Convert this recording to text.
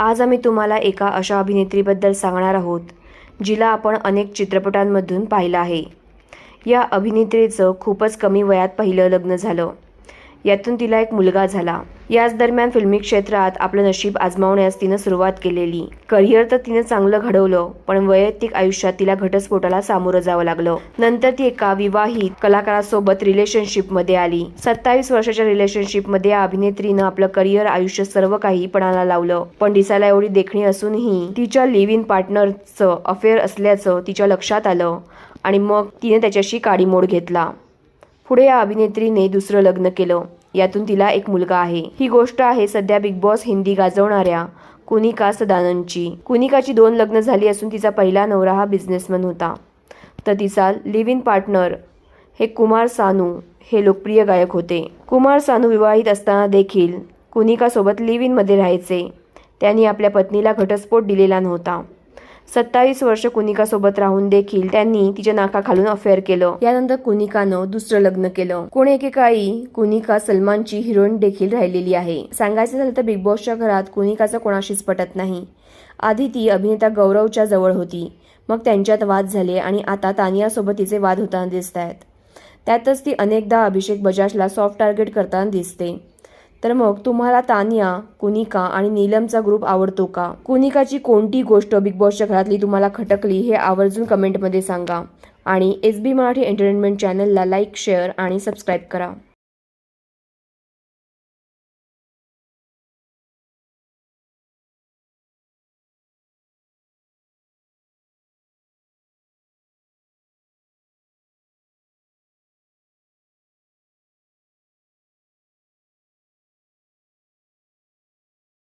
आज आम्ही तुम्हाला एका अशा अभिनेत्रीबद्दल सांगणार आहोत जिला आपण अनेक चित्रपटांमधून पाहिलं आहे. या अभिनेत्रीचं खूपच कमी वयात पहिलं लग्न झालं. यातून तिला एक मुलगा झाला. याच दरम्यान फिल्मी क्षेत्रात आपलं नशीब आजमावण्यास तिनं सुरुवात केलेली. करिअर तर तिनं चांगलं घडवलं पण वैयक्तिक आयुष्यात तिला घटस्फोटाला सामोरं जावं लागलं. नंतर ती एका विवाहित कलाकारासोबत रिलेशनशिपमध्ये आली. सत्तावीस वर्षाच्या रिलेशनशिपमध्ये या अभिनेत्रीनं आपलं करिअर आयुष्य सर्व काही पणाला लावलं. पण दिसायला एवढी देखणी असूनही तिच्या लिव्ह इन पार्टनरचं अफेअर असल्याचं तिच्या लक्षात आलं आणि मग तिने त्याच्याशी काडीमोड घेतला. पुढे या अभिनेत्रीने दुसरं लग्न केलं. यातून तिला एक मुलगा आहे. ही गोष्ट आहे सध्या बिग बॉस हिंदी गाजवणाऱ्या कुनिका सदानंदची. कुनिकाची दोन लग्न झाली असून तिचा पहिला नवरा हा बिझनेसमॅन होता. तर तिचा लिव्ह इन पार्टनर हे कुमार सानू हे लोकप्रिय गायक होते. कुमार सानू विवाहित असताना देखील कुनिकासोबत लिव्ह इनमध्ये राहायचे. त्यांनी आपल्या पत्नीला घटस्फोट दिलेला नव्हता. सत्तावीस वर्ष कुनिकासोबत राहून देखील त्यांनी तिच्या नाकाखालून अफेअर केलं. यानंतर कुनिकानं दुसरं लग्न केलं. कोण एकेकाळी कुनिका सलमानची हिरोईन देखील राहिलेली आहे. सांगायचं झालं तर बिग बॉसच्या घरात कुनिकाचं कोणाशीच पटत नाही. आधी ती अभिनेता गौरवच्या जवळ होती. मग त्यांच्यात वाद झाले आणि आता तानियासोबत तिचे वाद होताना दिसत आहेत त्यातच ती अनेकदा अभिषेक बजाजला सॉफ्ट टार्गेट करताना दिसते. तर मग तुम्हाला तानिया कुनिका आणि नीलमचा ग्रुप आवडतो का? कुनिकाची कोणती गोष्ट बिग बॉसच्या घरातली तुम्हाला खटकली हे आवर्जून कमेंटमध्ये सांगा. आणि एस बी मराठी एंटरटेनमेंट चॅनलला लाईक शेअर आणि सबस्क्राईब करा.